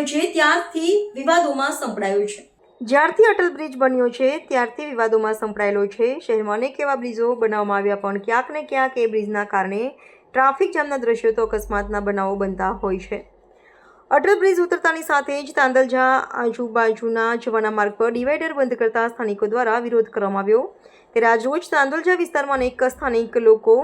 બન્યો છે ત્યારથી વિવાદોમાં સંપડાયો છે. જ્યારથી અટલ બ્રિજ બન્યો છે, ત્યારથી વિવાદોમાં સંપડાયેલો છે. શહેરમાં અનેક એવા બ્રિજો બનાવવામાં આવ્યા, પણ ક્યાંક ને ક્યાંક એ બ્રિજના કારણે ટ્રાફિક જામના દ્રશ્યો તો અકસ્માતના બનાવો બનતા હોય છે. અટલ બ્રિજ ઉતરતાની સાથે જ તાંદલજા આજુબાજુના જવાના માર્ગ પર ડિવાઈડર બંધ કરતા સ્થાનિકો દ્વારા વિરોધ કરવામાં આવ્યો. ત્યારે આજરોજ તાંદલજા વિસ્તારમાં અનેક સ્થાનિક લોકો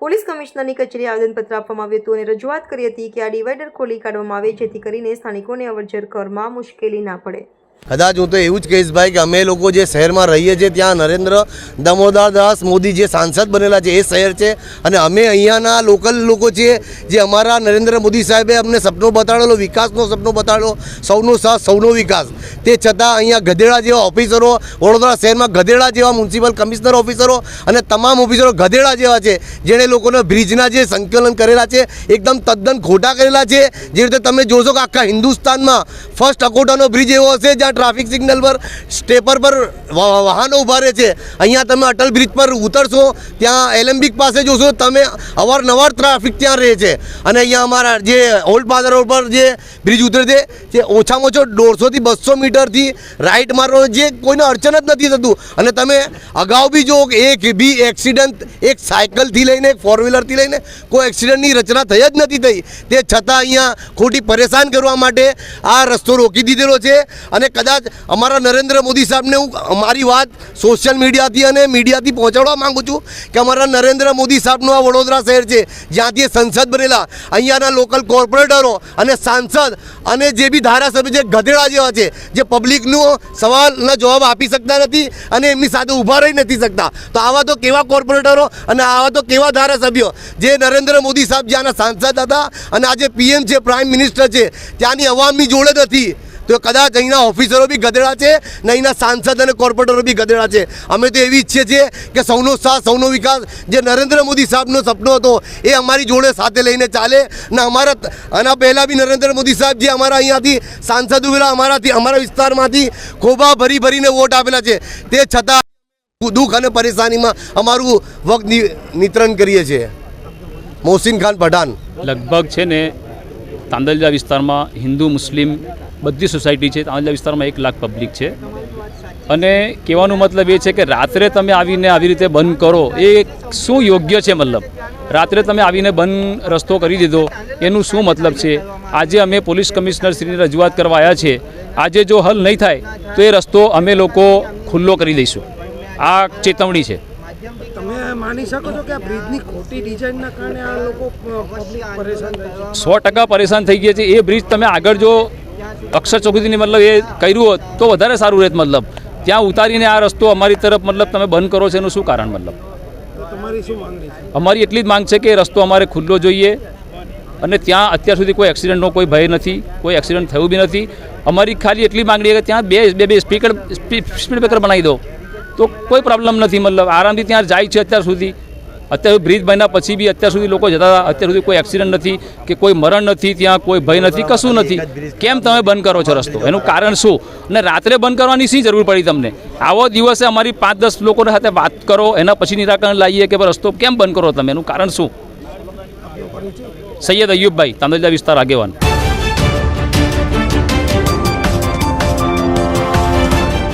પોલીસ કમિશનરની કચેરીએ આવેદનપત્ર આપવામાં આવ્યું હતું અને રજૂઆત કરી હતી કે આ ડિવાઈડર ખોલી કાઢવામાં આવે જેથી કરીને સ્થાનિકોને અવરજવર કરવામાં મુશ્કેલી ના પડે. કદાચ હું તો એવું જ કહીશ ભાઈ કે અમે લોકો જે શહેરમાં રહીએ છીએ, ત્યાં નરેન્દ્ર દામોદર દાસ મોદી જે સાંસદ બનેલા છે, એ શહેર છે. અને અમે અહીંયાના લોકલ લોકો છીએ જે અમારા નરેન્દ્ર મોદી સાહેબે અમને સપનો બતાડેલો, વિકાસનો સપનો બતાડ્યો, સૌનો સાથ, સૌનો વિકાસ. તે છતાં અહીંયા ગધેડા જેવા ઓફિસરો, વડોદરા શહેરમાં ગધેડા જેવા મ્યુનિસિપલ કમિશનર ઓફિસરો અને તમામ ઓફિસરો ગધેડા જેવા છે, જેણે લોકોને બ્રિજના જે સંકલન કરેલા છે, એકદમ તદ્દન ખોટા કરેલા છે. જે રીતે તમે જોશો કે આખા હિન્દુસ્તાનમાં ફર્સ્ટ અકોટાનો બ્રિજ એવો હશે જ્યાં ટ્રાફિક સિગ્નલ પર, સ્ટેપર પર વાહનો ઊભા રહે છે. અહીંયા તમે અટલ બ્રિજ પર ઉતરશો, ત્યાં એલેમ્બિક પાસે જોશો, તમે અવારનવાર ટ્રાફિક ત્યાં રહે છે. અને અહીંયા અમારા જે ઓલ્ડ પાદર રોડ પર જે બ્રિજ ઉતરે છે, જે ઓછામાં ઓછો દોઢસોથી બસો મીટરથી રાઈટ મારવાનો જે કોઈને અડચણ જ નથી થતું. અને તમે અગાઉ બી જો એક બી એક્સિડન્ટ, એક સાયકલથી લઈને ફોર વ્હીલરથી લઈને કોઈ એક્સિડન્ટની રચના થઈ જ નથી થઈ. તે છતાં અહીંયા ખોટી પરેશાન કરવા માટે આ રસ્તો રોકી દીધેલો છે. અને કદાચ અમારા નરેન્દ્ર મોદી સાહેબને હું અમારી વાત સોશિયલ મીડિયાથી અને મીડિયાથી પહોંચાડવા માગું છું કે અમારા નરેન્દ્ર મોદી સાહેબનું આ વડોદરા શહેર છે, જ્યાંથી સંસદ બનેલા, અહીંયાના લોકલ કોર્પોરેટરો અને સાંસદ અને જે બી ધારાસભ્ય જે ગધેડા જેવા છે, જે પબ્લિકનો સવાલના જવાબ આપી શકતા નથી અને એમની સાથે ઊભા રહી નથી શકતા. તો આવા તો કેવા કોર્પોરેટરો અને આવા તો કેવા ધારાસભ્યો જે નરેન્દ્ર મોદી સાહેબ જ્યાંના સાંસદ હતા અને આજે પીએમ છે પ્રાઇમ મિનિસ્ટર છે, ત્યાંની અવામની જોડે નથી. તો કદાચ અહીંના ઓફિસરો બી ગધેડા છે ને અહીંના સાંસદ અને કોર્પોરેટરો બી ગધેડા છે. અમે તો એવી ઈચ્છીએ છીએ કે સૌનો સાથ, સૌનો વિકાસ, જે નરેન્દ્ર મોદી સાહેબનો સપનો હતો એ અમારી જોડે સાથે લઈને ચાલે ને અમારા આના પહેલાં બી નરેન્દ્ર મોદી સાહેબ જે અમારા અહીંયાથી સાંસદ ઉભેલા અમારાથી, અમારા વિસ્તારમાંથી ખોબા ભરી ભરીને વોટ આપેલા છે. તે છતાં દુઃખ અને પરેશાનીમાં અમારું વખત નિત્રણ કરીએ છીએ. મોહસિન ખાન પઠાણ. લગભગ છે ને, તાંદલજા વિસ્તારમાં હિન્દુ, મુસ્લિમ બધી સોસાયટી છે તાંદલજા વિસ્તારમાં એક લાખ પબ્લિક છે. અને કહેવાનો મતલબ એ છે કે રાત્રે તમે આવીને આવી રીતે બંધ કરો એ શું યોગ્ય છે મતલબ? રાત્રે તમે આવીને બંધ રસ્તો કરી દીધો એનું શું મતલબ છે? આજે અમે પોલીસ કમિશનર શ્રીને રજૂઆત કરવા આવ્યા છે. આજે જો હલ નહીં થાય તો એ રસ્તો અમે લોકો ખુલ્લો કરી દઈશું. આ ચેતવણી છે. તમે માની શકો છો કે આ બ્રિજની ખોટી ડિઝાઇનના કારણે આ લોકો પરેશાન છે? સો ટકા પરેશાન થઈ ગયા છે. એ બ્રિજ તમે આગળ જો અક્ષર ચોકડીની મતલબ એ કર્યું હોત તો વધારે સારું રહેત મતલબ. ત્યાં ઉતારીને આ રસ્તો અમારી તરફ મતલબ તમે બંધ કરો છો એનું શું કારણ મતલબ? તમારી શું માંગણી અમારી એટલી જ માંગ છે કે રસ્તો અમારે ખુલ્લો જોઈએ અને ત્યાં અત્યાર સુધી કોઈ એક્સિડન્ટનો કોઈ ભય નથી કોઈ એક્સિડન્ટ થયું બી નથી. અમારી ખાલી એટલી માંગણી કે ત્યાં બે બે બે સ્પીકર સ્પીડ બ્રેકર બનાવી દો. તો કોઈ પ્રોબ્લેમ નથી મતલબ. આરામથી ત્યાં જાય છે અત્યાર સુધી. અત્યારે બ્રિજ બન્યા પછી બી અત્યાર સુધી લોકો જતા અત્યાર સુધી કોઈ એક્સિડન્ટ નથી કે કોઈ મરણ નથી ત્યાં, કોઈ ભય નથી, કશું નથી. કેમ તમે બંધ કરો છો રસ્તો? એનું કારણ શું? અને રાત્રે બંધ કરવાની શી જરૂર પડી તમને? આવો દિવસે અમારી પાંચ દસ લોકો સાથે વાત કરો, એના પછી નિરાકરણ લાવીએ કે રસ્તો કેમ બંધ કરો તમે? એનું કારણ શું? સૈયદ અયુબભાઈ તાંદલજા વિસ્તાર આગેવાન.